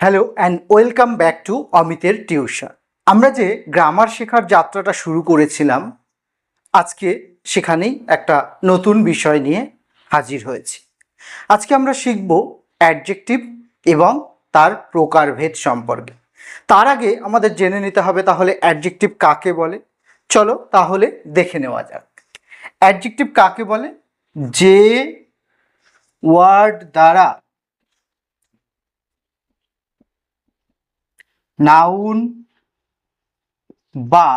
Hello and welcome back to অমিতের tuition আমরা যে গ্রামার শেখার যাত্রাটা শুরু করেছিলাম, আজকে সেখানেই একটা নতুন বিষয় নিয়ে হাজির হয়েছি। আজকে আমরা শিখব অ্যাডজেক্টিভ এবং তার প্রকারভেদ সম্পর্কে। তার আগে আমাদের জেনে নিতে হবে তাহলে অ্যাডজেক্টিভ কাকে বলে? চলো তাহলে দেখে নেওয়া যাক। অ্যাডজেক্টিভ কাকে বলে? যে ওয়ার্ড দ্বারা নাউন বা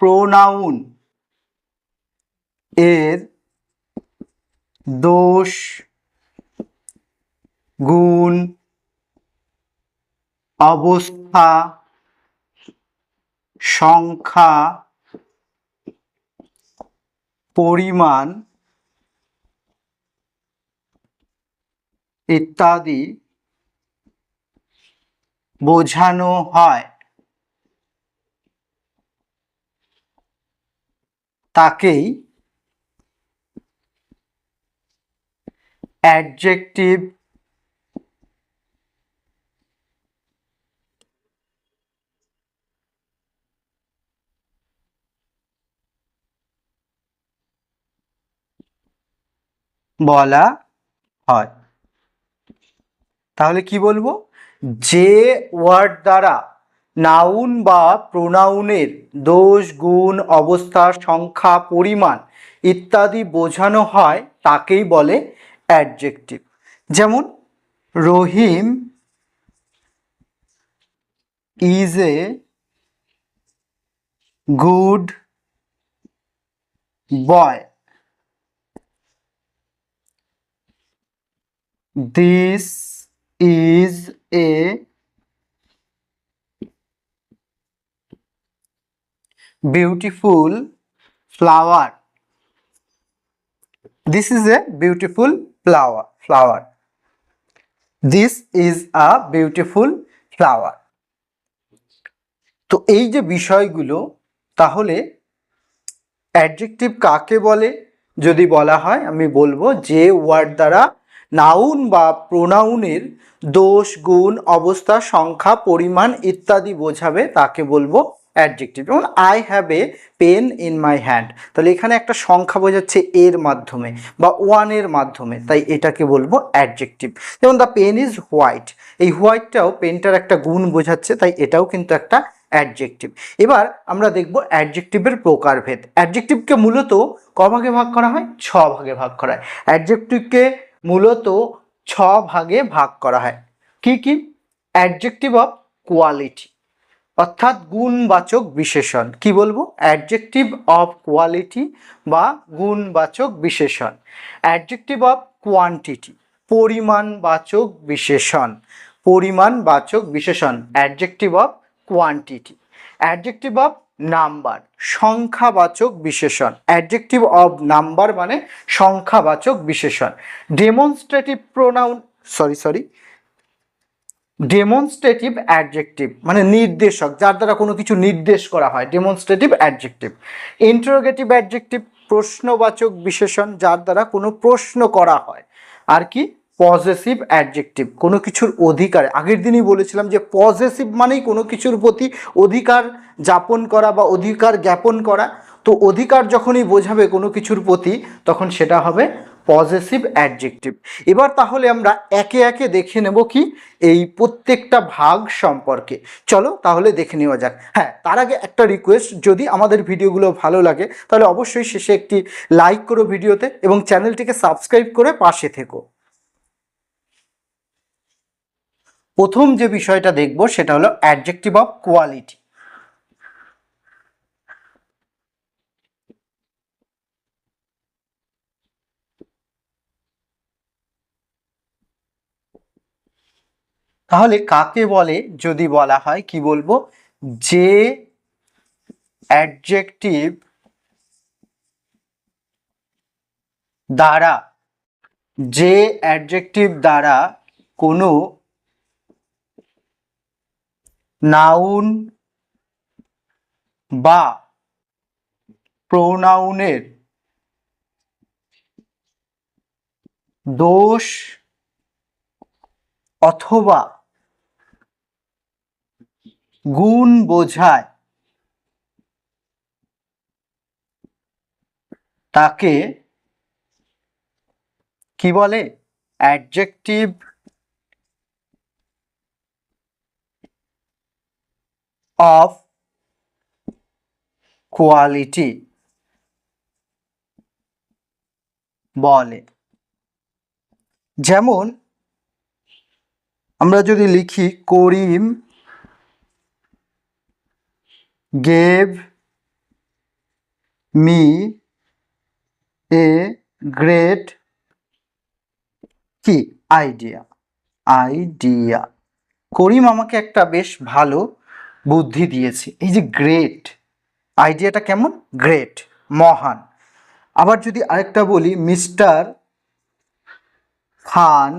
প্রোনাউন এর দোষ গুণ অবস্থা সংখ্যা পরিমাণ ইত্যাদি বোঝানো হয়। তাকেই অ্যাডজেক্টিভ বলা হয়। তাহলে কি বলব? যে ওয়ার্ড দ্বারা নাউন বা প্রোনাউনের দোষ, গুণ, অবস্থা, সংখ্যা, পরিমাণ ইত্যাদি বোঝানো হয় তাকেই বলে অ্যাডজেক্টিভ। যেমন, Rahim is a good boy this is a beautiful flower this is a beautiful flower flower this is a beautiful flower তো এই যে বিষয়গুলো তাহলে অ্যাডজেক্টিভ কাকে বলে যদি বলা হয় আমি বলব যে ওয়ার্ড দ্বারা নাউন বা প্রোনাউনের দোষ, গুণ, অবস্থা, সংখ্যা, পরিমাণ ইত্যাদি বোঝাবে তাকে বলব অ্যাডজেক্টিভ যেমন I have a pen in my hand তাহলে এখানে একটা সংখ্যা বোঝাচ্ছে এর মাধ্যমে বা ওয়ানের মাধ্যমে, তাই এটাকে বলব অ্যাডজেক্টিভ যেমন দ্য পেন ইজ হোয়াইট এই হোয়াইটটাও পেনটার একটা গুণ বোঝাচ্ছে, তাই এটাও কিন্তু একটা অ্যাডজেক্টিভ এবার আমরা দেখব অ্যাডজেক্টিভের প্রকারভেদ। অ্যাডজেক্টিভকে মূলত ক ভাগে ভাগ করা হয়, ছ ভাগে ভাগ করা হয়। অ্যাডজেক্টিভকে মূলত ছ ভাগে ভাগ করা হয়। কি কি? অ্যাডজেক্টিভ অফ কোয়ালিটি অর্থাৎ গুণবাচক বিশেষণ। কি বলব? অ্যাডজেক্টিভ অফ কোয়ালিটি বা গুণবাচক বিশেষণ। অ্যাডজেক্টিভ অফ কোয়ান্টিটি পরিমাণবাচক বিশেষণ। পরিমাণবাচক বিশেষণ। Adjective of quantity adjective of number, সংখ্যাবাচক বিশেষণ। অ্যাডজেক্টিভ অব নাম্বার মানে সংখ্যাবাচক বিশেষণ। Demonstrative pronoun sorry sorry demonstrative adjective মানে নির্দেশক, যার দ্বারা কোনো কিছু নির্দেশ করা হয় ডেমনস্ট্রেটিভ অ্যাডজেক্টিভ ইন্টারোগেটিভ অ্যাডজেক্টিভ প্রশ্নবাচক বিশেষণ, যার দ্বারা কোনো প্রশ্ন করা হয়। আর কি? পজেসিভ অ্যাডজেক্টিভ কোনো কিছুর অধিকার। আগের দিনই বলেছিলাম যে পজেসিভ মানেই কোনো কিছুর প্রতি অধিকার যাপন করা বা অধিকার জ্ঞাপন করা। তো অধিকার যখনই বোঝাবে কোনো কিছুর প্রতি, তখন সেটা হবে পজেসিভ অ্যাডজেক্টিভ এবার তাহলে আমরা একে একে দেখে নেব কি এই প্রত্যেকটা ভাগ সম্পর্কে। চলো তাহলে দেখে নেওয়া যাক। হ্যাঁ তার আগে একটা রিকোয়েস্ট যদি আমাদের ভিডিওগুলো ভালো লাগে, তাহলে অবশ্যই শেষে একটি লাইক করো ভিডিওতে এবং চ্যানেলটিকে সাবস্ক্রাইব করে পাশে থেকো। প্রথম যে বিষয়টা দেখব সেটা হলো অ্যাডজেক্টিভ অফ কোয়ালিটি তাহলে কাকে বলে, যদি বলা হয়, কি বলব? যে অ্যাডজেক্টিভ দ্বারা, যে অ্যাডজেক্টিভ দ্বারা কোনো নাউন বা প্রোনাউনের দোষ অথবা গুণ বোঝায়। তাকে কি বলে? অ্যাডজেক্টিভ অফ কোয়ালিটি বলে। যেমন, আমরা যদি লিখি, Karim gave me a great কি আইডিয়া আইডিয়া করিম আমাকে একটা বেশ ভালো বুদ্ধি দিয়েছি। এই যে গ্রেট আইডিয়াটা কেমন? গ্রেট মহান। আবার যদি আরেকটা বলি mister Khan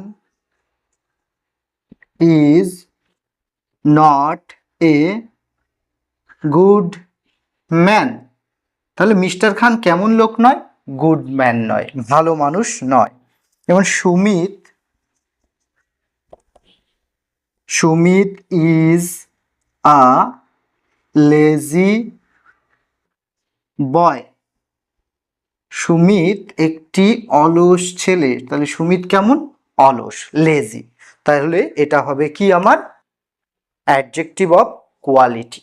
is not a good man তাহলে মিস্টার খান কেমন লোক নয়? গুড ম্যান নয়, ভালো মানুষ নয়। যেমন Sumit Sumit is a lazy boy. Sumit একটি অলস ছেলে। তাহলে সুমিত কেমন? অলস, লেজি। তাহলে এটা হবে কি আমার? অ্যাডজেক্টিভ অফ কোয়ালিটি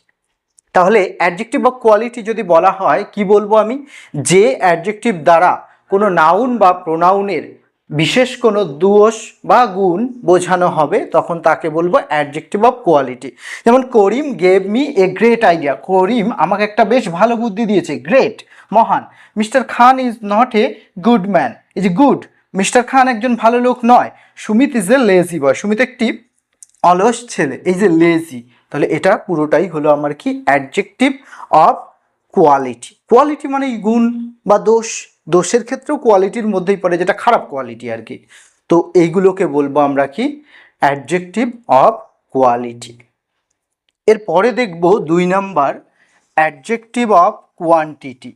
তাহলে অ্যাডজেক্টিভ অফ কোয়ালিটি যদি বলা হয়, কি বলব আমি? যে অ্যাডজেক্টিভ দ্বারা কোনো নাউন বা প্রোনাউনের বিশেষ কোনো দোষ বা গুণ বোঝানো হবে, তখন তাকে বলব অ্যাডজেক্টিভ অফ কোয়ালিটি যেমন, Karim gave me a great idea Karim আমাকে একটা বেশ ভালো বুদ্ধি দিয়েছে। গ্রেট মহান। Mister Khan is not a good man is good mister Khan একজন ভালো লোক নয়। Sumit is a lazy boy Sumit একটি অলস ছেলে। এই যে লেজি তাহলে এটা পুরোটাই হলো আমার কি? অ্যাডজেক্টিভ অফ কোয়ালিটি কোয়ালিটি মানে গুণ বা দোষ। দোষের ক্ষেত্রেও কোয়ালিটির মধ্যেই পড়ে, যেটা খারাপ কোয়ালিটি আর কি। তো এইগুলোকে বলব আমরা কি? অ্যাডজেক্টিভ অফ কোয়ালিটি এরপরে দেখব দুই number adjective of quantity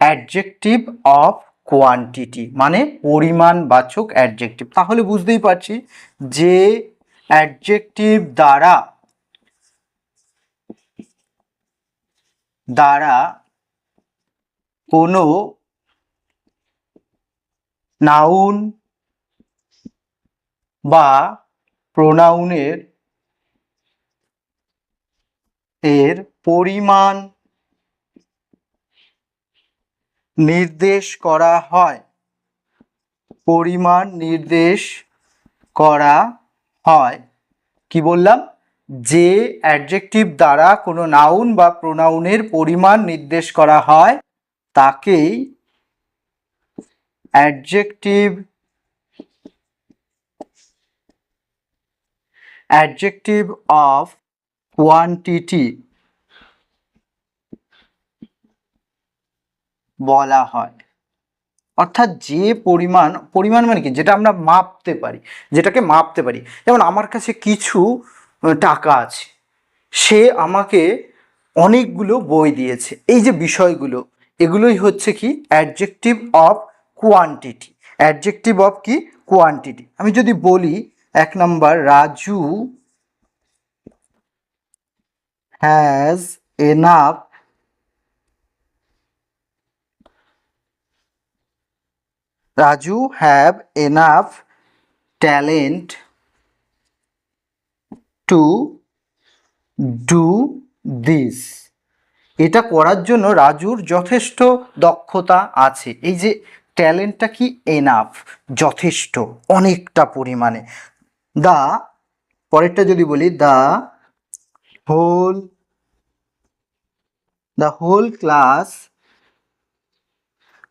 adjective of quantity মানে পরিমাণবাচক অ্যাডজেক্টিভ তাহলে বুঝতেই পারছি যে অ্যাডজেক্টিভ দ্বারা দ্বারা কোনো নাউন বা প্রোনাউনের এর পরিমাণ নির্দেশ করা হয়। পরিমাণ নির্দেশ করা হয়। কি বললাম? যে অ্যাডজেক্টিভ দ্বারা কোনো নাউন বা প্রোনাউনের পরিমাণ নির্দেশ করা হয়, তাকেই অ্যাডজেক্টিভ অ্যাডজেক্টিভ অফ কোয়ান্টিটি বলা হয়। অর্থাৎ যে পরিমাণ পরিমাণ মানে কি? যেটা আমরা মাপতে পারি, যেটাকে মাপতে পারি। যেমন আমার কাছে কিছু টাকা আছে, সে আমাকে অনেকগুলো বই দিয়েছে। এই যে বিষয়গুলো, এগুলোই হচ্ছে কি? Adjective of quantity adjective of কি? কোয়ান্টিটি আমি যদি বলি, এক number, Raju has enough Raju have enough talent to do this এটা করার জন্য রাজুর যথেষ্ট দক্ষতা আছে। এই যে ট্যালেন্টটা কি? এনাফ যথেষ্ট, অনেকটা পরিমাণে। দা পরেরটা যদি বলি the whole the whole class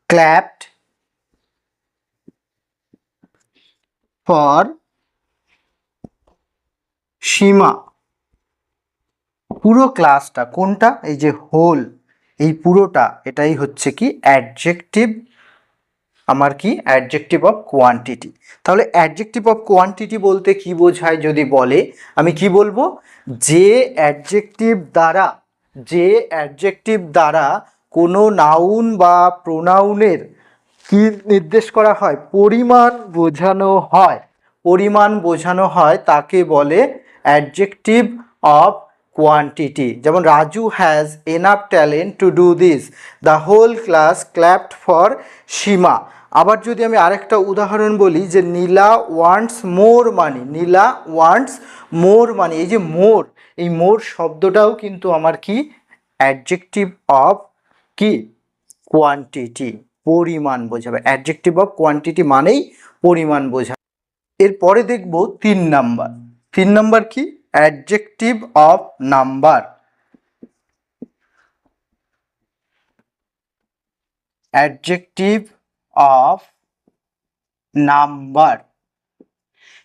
clapped for Seema. পুরো ক্লাসটা কোনটা? এই যে হোল এই পুরোটা, এটাই হচ্ছে কি অ্যাডজেক্টিভ আমার কি অ্যাডজেক্টিভ অফ কোয়ান্টিটি তাহলে অ্যাডজেক্টিভ অফ কোয়ান্টিটি বলতে কি বোঝায় যদি বলে? আমি কি বলব? যে অ্যাডজেক্টিভ দ্বারা, যে অ্যাডজেক্টিভ দ্বারা কোনো নাউন বা প্রোনাউনের কি নির্দেশ করা হয়? পরিমাণ বোঝানো হয়। পরিমাণ বোঝানো হয় তাকে বলে অ্যাডজেক্টিভ অফ কোয়ান্টিটি যেমন, Raju has enough talent to do this the whole class clapped for Seema আবার যদি আমি আরেকটা উদাহরণ বলি যে, নীলা ওয়ান্টস মোর মানি নীলা ওয়ান্টস মোর মানি এই যে মোর এই মোর শব্দটাও কিন্তু আমার কি? অ্যাডজেক্টিভ অফ কি? কোয়ান্টিটি পরিমাণ বোঝাবে। অ্যাডজেক্টিভ অফ কোয়ান্টিটি মানেই পরিমাণ বোঝাবে। এরপরে দেখব তিন নাম্বার। তিন নাম্বার কি? Adjective of number adjective of number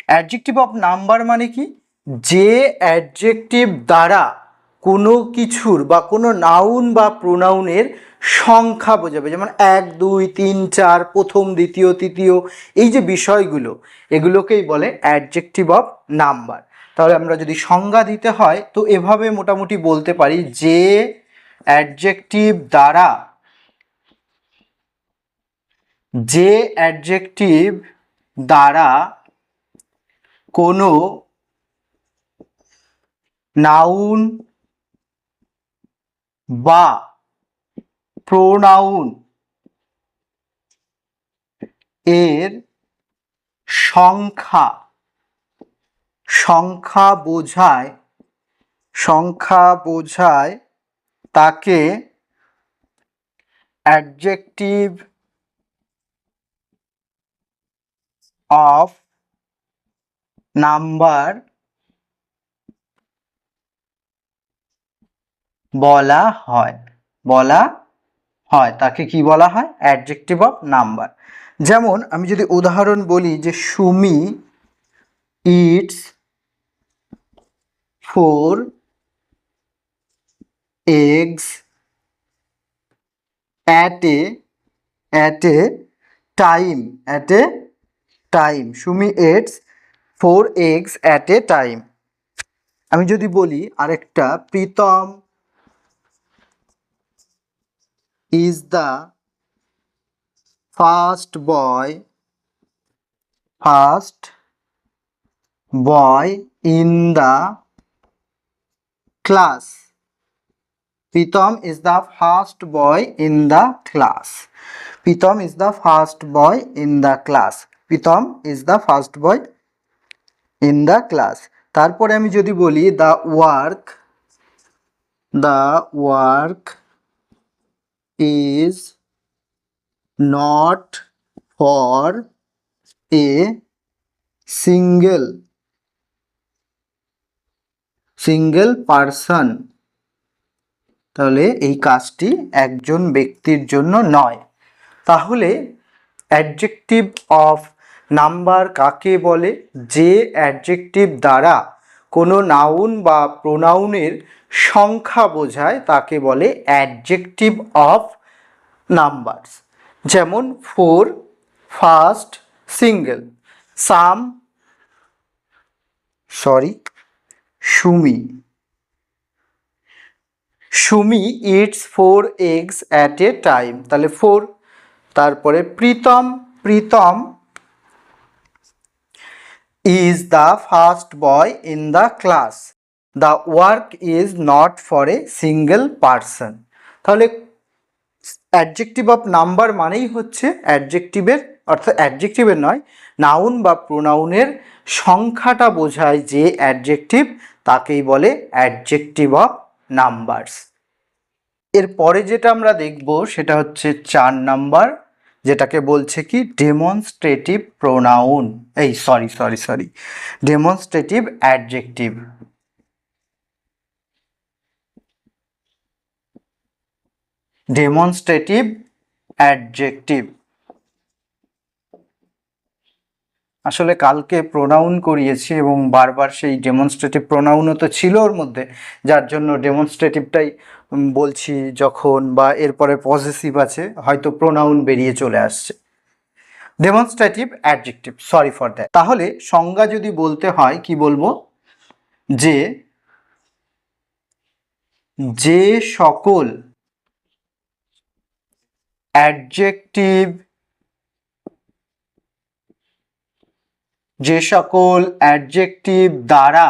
adjective of number মানে কি? যে অ্যাডজেক্টিভ দ্বারা কোনো কিছুর বা কোনো নাউন বা প্রোনাউনের সংখ্যা বোঝাবে, যেমন এক, দুই, তিন, চার, প্রথম, দ্বিতীয়, তৃতীয়, এই যে বিষয়গুলো, এগুলোকেই বলে অ্যাডজেক্টিভ অফ নাম্বার তাহলে আমরা যদি সংজ্ঞা দিতে হয়, তো এভাবে মোটামুটি বলতে পারি যে অ্যাডজেক্টিভ দ্বারা যে অ্যাডজেক্টিভ দ্বারা কোনো নাউন বা প্রোনাউন এর সংখ্যা সংখ্যা বোঝায় সংখ্যা বোঝায় তাকে অ্যাডজেক্টিভ অফ নাম্বার বলা হয়। বলা হয়, তাকে কি বলা হয়? অ্যাডজেক্টিভ অফ নাম্বার যেমন আমি যদি উদাহরণ বলি যে Sumi eats four eggs at a at a time, at a time. Sumi eats four eggs at a time আমি যদি বলি আরেকটা, Pritam is the first boy first boy in the class Pritam is the first boy in the class. Pritam is the first boy in the class. Pritam is the first boy in the class. তারপরে আমি যদি বলি the work the work is not for a single single person তাহলে এই কাজটি একজন ব্যক্তির জন্য নয়। তাহলে অ্যাডজেক্টিভ অফ নাম্বার কাকে বলে? যে অ্যাডজেক্টিভ দ্বারা কোনো নাউন বা প্রোনাউনের সংখ্যা বোঝায়, তাকে বলে অ্যাডজেক্টিভ অফ নাম্বারস যেমন four first single some sorry Sumi. Sumi eats four eggs at a time তাহলে ফোর তারপরে Pritam Pritam is the first boy in the class the work is not for a single person তাহলে adjective of number মানেই হচ্ছে অ্যাডজেক্টিভের অর্থাৎ অ্যাডজেক্টিভের নয় noun বা প্রোনাউনের সংখ্যাটা বোঝায় যে অ্যাডজেক্টিভ তাকেই বলে অ্যাডজেক্টিভ অফ নাম্বারস এরপরে যেটা আমরা দেখব সেটা হচ্ছে চার নাম্বার। যেটাকে বলছে কি? ডেমনস্ট্রেটিভ প্রোনাউন এই sorry sorry sorry demonstrative adjective demonstrative adjective আসলে কালকে প্রোনাউন করিয়েছি এবং বারবার সেই ডেমনস্ট্রেটিভ প্রোনাউনও তো ছিল ওর মধ্যে, যার জন্য ডেমনস্ট্রেটিভটাই বলছি যখন বা এরপরে পজিটিভ আছে, হয়তো প্রোনাউন বেরিয়ে চলে আসছে। Demonstrative adjective sorry for that তাহলে সংজ্ঞা যদি বলতে হয়, কি বলব? যে যে সকল অ্যাডজেক্টিভ যে সকল অ্যাডজেক্টিভ দ্বারা,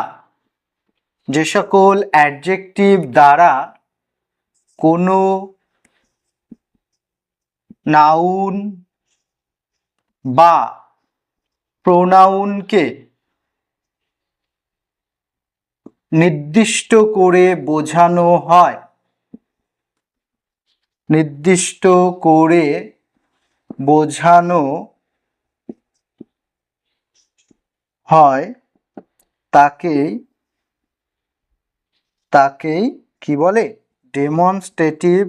যে সকল অ্যাডজেক্টিভ দ্বারা কোনো নাউন বা প্রোনাউনকে নির্দিষ্ট করে বোঝানো হয়, নির্দিষ্ট করে বোঝানো হয়, তাকেই তাকেই কি বলে? ডেমনস্ট্রেটিভ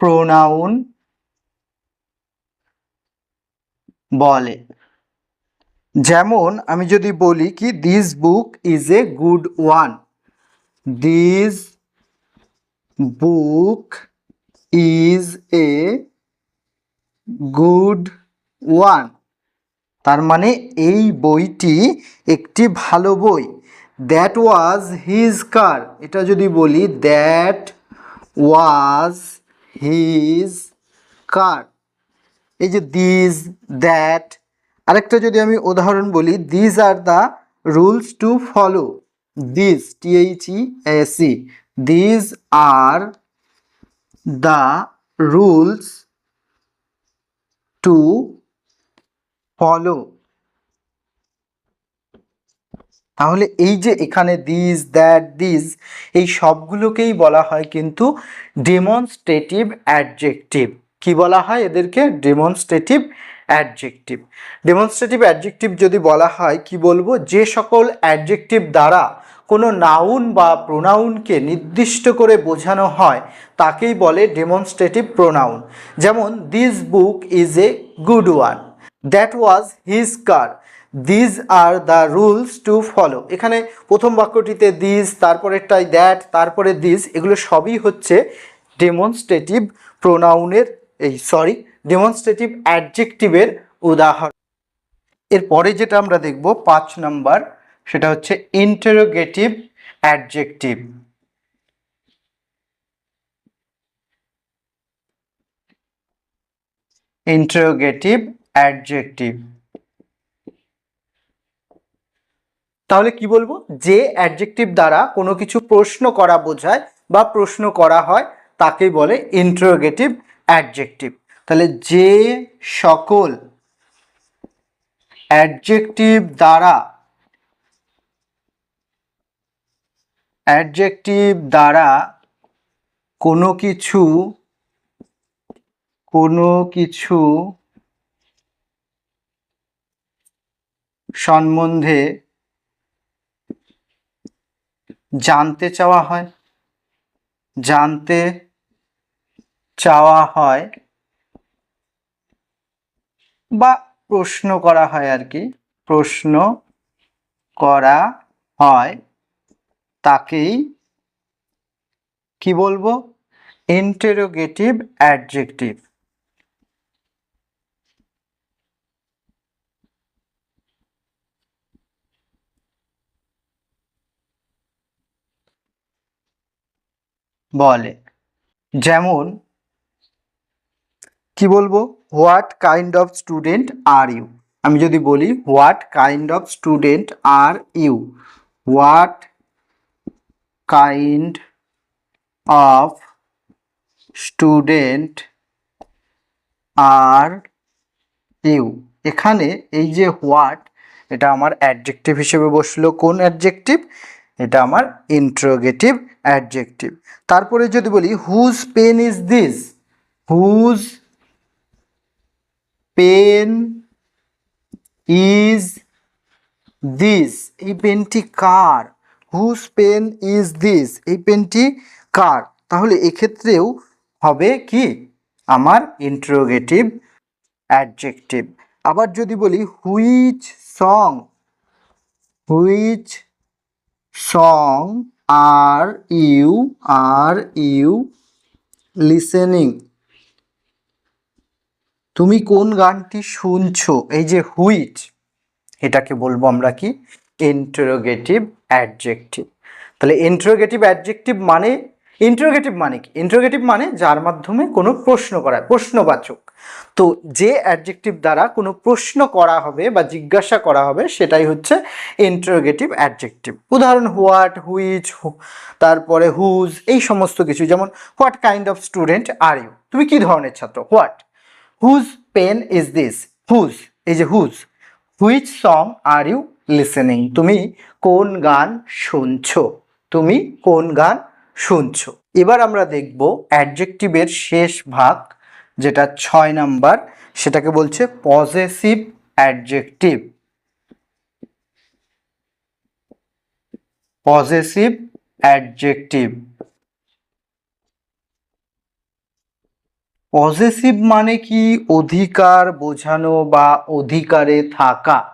প্রোনাউন বলে। যেমন আমি যদি বলি কি this book is a good one this book is a good one. তার মানে এই বইটি একটি ভালো বই। দ্যাট ওয়াজ হিজ কার এটা যদি বলি দ্যাট ওয়াজ হিজ কার এই যে দিস দ্যাট আরেকটা যদি আমি উদাহরণ বলি these are the rules to follow this T H E S E these are the rules to follow তাহলে এই যে এখানে দিস দ্যাট দিস এই সবগুলোকেই বলা হয় কিন্তু ডেমনস্ট্রেটিভ অ্যাডজেক্টিভ কি বলা হয় এদেরকে? ডেমনস্ট্রেটিভ অ্যাডজেক্টিভ ডেমনস্ট্রেটিভ অ্যাডজেক্টিভ যদি বলা হয়, কি বলব? যে সকল অ্যাডজেক্টিভ দ্বারা কোনো নাউন বা প্রোনাউনকে নির্দিষ্ট করে বোঝানো হয়, তাকেই বলে ডেমনস্ট্রেটিভ প্রোনাউন যেমন this book is a good one that was his car these are the rules to follow এখানে প্রথম বাক্যটিতে দিস তারপরেরটাই দ্যাট তারপরে দিস এগুলো সবই হচ্ছে ডেমনস্ট্রেটিভ প্রোনাউনের এই সরি ডেমনস্ট্রেটিভ অ্যাডজেক্টিভের উদাহরণ। এরপরে যেটা আমরা দেখব, পাঁচ নাম্বার সেটা হচ্ছে ইন্টারোগেটিভ অ্যাডজেক্টিভ ইন্টারোগেটিভ অ্যাডজেক্টিভ তাহলে কি বলব? যে অ্যাডজেক্টিভ দ্বারা কোনো কিছু প্রশ্ন করা বোঝায় বা প্রশ্ন করা হয়, তাকেই বলে ইন্টারোগেটিভ অ্যাডজেক্টিভ তাহলে যে সকল অ্যাডজেক্টিভ দ্বারা অ্যাডজেক্টিভ দ্বারা কোনো কিছু কোনো কিছু সম্বন্ধে জানতে চাওয়া হয়, জানতে চাওয়া হয় বা প্রশ্ন করা হয় আর কি, প্রশ্ন করা হয়। তাকেই কি বলব? ইন্টেরোগেটিভ অ্যাডজেক্টিভ বলে। যেমন, কি বলব? What kind of student are you আমি যদি বলি what kind of student are you what kind of student are you এখানে এই যে হোয়াট এটা আমার অ্যাডজেক্টিভ হিসেবে বসল। কোন অ্যাডজেক্টিভ এটা আমার ইন্ট্রোগেটিভ অ্যাডজেক্টিভ তারপরে যদি বলি whose pen is this whose pen is this এই পেনটি কার? হুজ পেন ইজ দিস এই পেনটি কার? তাহলে এক্ষেত্রেও হবে কি? আমার ইন্ট্রোগেটিভ অ্যাডজেক্টিভ আবার যদি বলি which song which song are you are you listening তুমি কোন গানটি শুনছো? এই যে হুইচ এটাকে বলব আমরা কি? ইন্টারোগেটিভ অ্যাডজেক্টিভ তাহলে ইন্টারোগেটিভ অ্যাডজেক্টিভ মানে ইন্টারোগেটিভ মানে কি? ইন্টারোগেটিভ মানে যার মাধ্যমে কোনো প্রশ্ন করা, প্রশ্নবাচক। তো যে অ্যাডজেক্টিভ দ্বারা কোনো প্রশ্ন করা হবে বা জিজ্ঞাসা করা হবে, সেটাই হচ্ছে ইন্টারোগেটিভ অ্যাডজেক্টিভ উদাহরণ হোয়াট হুইচ তারপরে হুজ এই সমস্ত কিছু। যেমন what kind of student are you তুমি কি ধরনের ছাত্র? What whose pen is this whose এই যে whose which song are you listening তুমি কোন গান শুনছো? তুমি কোন গান শুনছো? এবার আমরা দেখব অ্যাডজেক্টিভের শেষ ভাগ, যেটা ছয় নাম্বার, সেটাকে বলছে possessive adjective possessive adjective possessive মানে কি? অধিকার বোঝানো বা অধিকারে থাকা।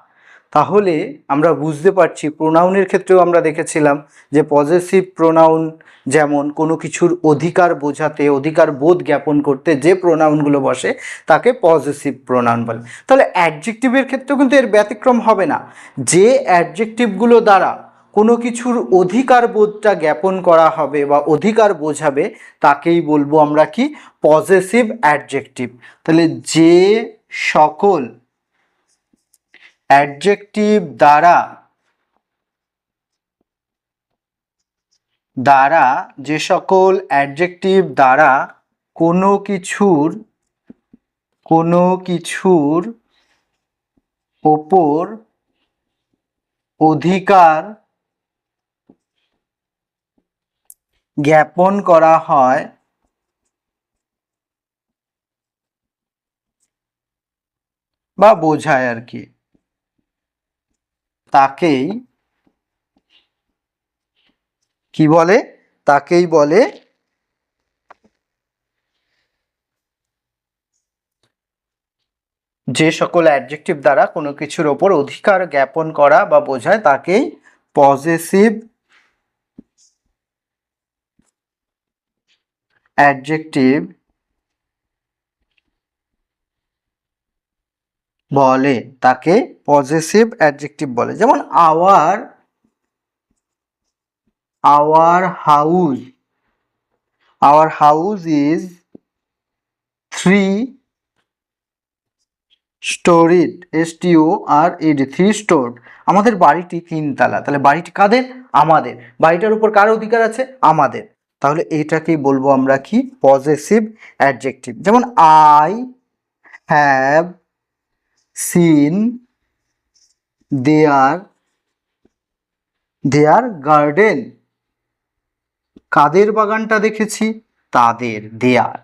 তাহলে আমরা বুঝতে পারছি, প্রোনাউনের ক্ষেত্রেও আমরা দেখেছিলাম যে পজেসিভ প্রোনাউন যেমন কোনো কিছুর অধিকার বোঝাতে, অধিকার বোধ জ্ঞাপন করতে যে প্রোনাউনগুলো বসে, তাকে পজেসিভ প্রোনাউন বলে। তাহলে অ্যাডজেক্টিভের ক্ষেত্রেও কিন্তু এর ব্যতিক্রম হবে না। যে অ্যাডজেক্টিভগুলো দ্বারা কোনো কিছুর অধিকার বোধটা জ্ঞাপন করা হবে বা অধিকার বোঝাবে, তাকেই বলব আমরা কি? পজেসিভ অ্যাডজেক্টিভ তাহলে যে সকল অ্যাডজেক্টিভ দ্বারা দ্বারা যে সকল অ্যাডজেক্টিভ দ্বারা কোনো কিছুর কোনো কিছুর ওপর অধিকার জ্ঞাপন করা হয়। বা বোঝায় আর কি। তাকেই কি বলে? তাকেই বলে যে সকল অ্যাডজেক্টিভ দ্বারা কোনো কিছুর ওপর অধিকার জ্ঞাপন করা বা বোঝায়, তাকেই পজেসিভ অ্যাডজেক্টিভ বলে, তাকে পজেসিভ অ্যাডজেক্টিভ বলে। যেমন our our house our house is three storied S T O R E D three stored আমাদের বাড়িটি তিনতলা। তাহলে বাড়িটি কাদের? আমাদের। বাড়িটার উপর কার অধিকার আছে? আমাদের। তাহলে এইটাকেই বলব আমরা কি? পজেসিভ অ্যাডজেক্টিভ যেমন I have seen, their their garden. কাদের বাগানটা দেখেছি? তাদের, দেয়ার।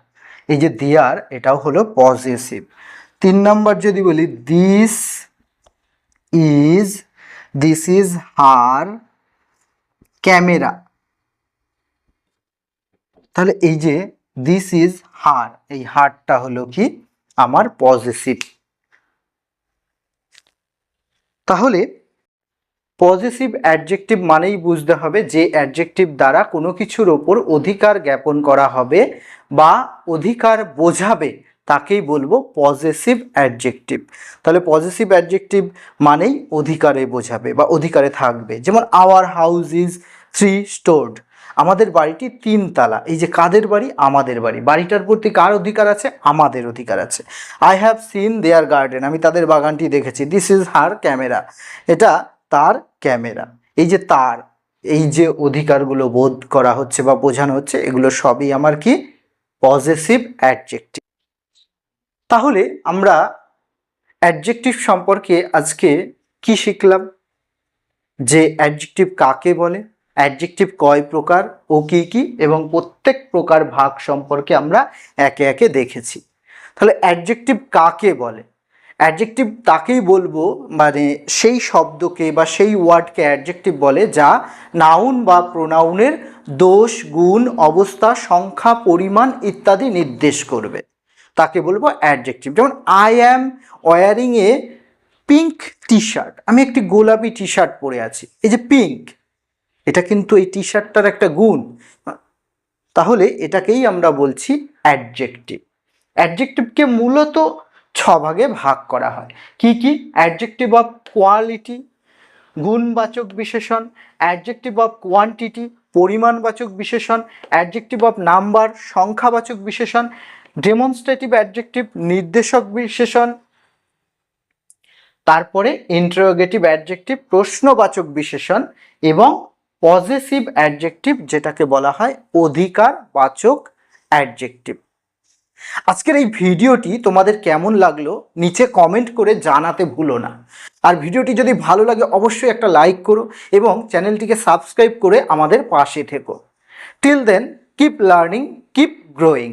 এই যে দেয়ার, এটাও হলো পজেসিভ। তিন নাম্বার যদি বলি, this is this is her camera. তাহলে এই যে, দিস ইজ হার, এই হারটা হলো কি? আমার পজেসিভ। তাহলে পজিটিভ অ্যাডজেক্টিভ মানেই বুঝতে হবে যে অ্যাডজেক্টিভ দ্বারা কোনো কিছুর ওপর অধিকার জ্ঞাপন করা হবে বা অধিকার বোঝাবে তাকেই বলব পজেসিভ অ্যাডজেক্টিভ। তাহলে পজেসিভ অ্যাডজেক্টিভ মানেই অধিকারে বোঝাবে বা অধিকারে থাকবে। যেমন our house is three stored আমাদের বাড়িটি তিন তালা। এই যে কাদের বাড়ি? আমাদের বাড়ি। বাড়িটার প্রতি কার অধিকার আছে? আমাদের অধিকার আছে। I have seen their garden আমি তাদের বাগানটি দেখেছি। দিস ইজ হার ক্যামেরা এটা তার ক্যামেরা এই যে তার, এই যে অধিকারগুলো বোধ করা হচ্ছে বা বোঝানো হচ্ছে, এগুলো সবই আমার কি? পজেসিভ অ্যাডজেক্টিভ তাহলে আমরা অ্যাডজেক্টিভ সম্পর্কে আজকে কি শিখলাম? যে অ্যাডজেক্টিভ কাকে বলে? অ্যাডজেক্টিভ কয় প্রকার ও কি কি এবং প্রত্যেক প্রকার ভাগ সম্পর্কে আমরা একে একে দেখেছি। তাহলে অ্যাডজেক্টিভ কাকে বলে? অ্যাডজেক্টিভ তাকেই বলব মানে সেই শব্দকে বা সেই ওয়ার্ডকে অ্যাডজেক্টিভ বলে যা নাউন বা প্রোনাউনের দোষ, গুণ, অবস্থা, সংখ্যা, পরিমাণ ইত্যাদি নির্দেশ করবে। তাকে বলব অ্যাডজেক্টিভ যেমন I am wearing a pink T shirt আমি একটি গোলাপি টি শার্ট পরে আছি। এই যে পিঙ্ক এটা কিন্তু এই টি শার্টটার একটা গুণ। তাহলে এটাকেই আমরা বলছি অ্যাডজেক্টিভ অ্যাডজেক্টিভকে মূলত ছ ভাগে ভাগ করা হয়। কি কি? অ্যাডজেক্টিভ অফ কোয়ালিটি গুণবাচক বিশেষণ অ্যাডজেক্টিভ অফ কোয়ান্টিটি পরিমাণবাচক বিশেষণ অ্যাডজেক্টিভ অফ নাম্বার সংখ্যাবাচক বিশেষণ ডেমনস্ট্রেটিভ অ্যাডজেক্টিভ নির্দেশক বিশেষণ, তারপরে ইন্টারোগেটিভ অ্যাডজেক্টিভ প্রশ্নবাচক বিশেষণ এবং পজেসিভ অ্যাডজেক্টিভ, যেটাকে বলা হয় অধিকার বাচক অ্যাডজেক্টিভ। আজকের এই ভিডিওটি তোমাদের কেমন লাগল, নিচে কমেন্ট করে জানাতে ভুলো না। আর ভিডিওটি যদি ভালো লাগে, অবশ্যই একটা লাইক করো এবং চ্যানেলটিকে সাবস্ক্রাইব করে আমাদের পাশে থেকো। Till then keep learning keep growing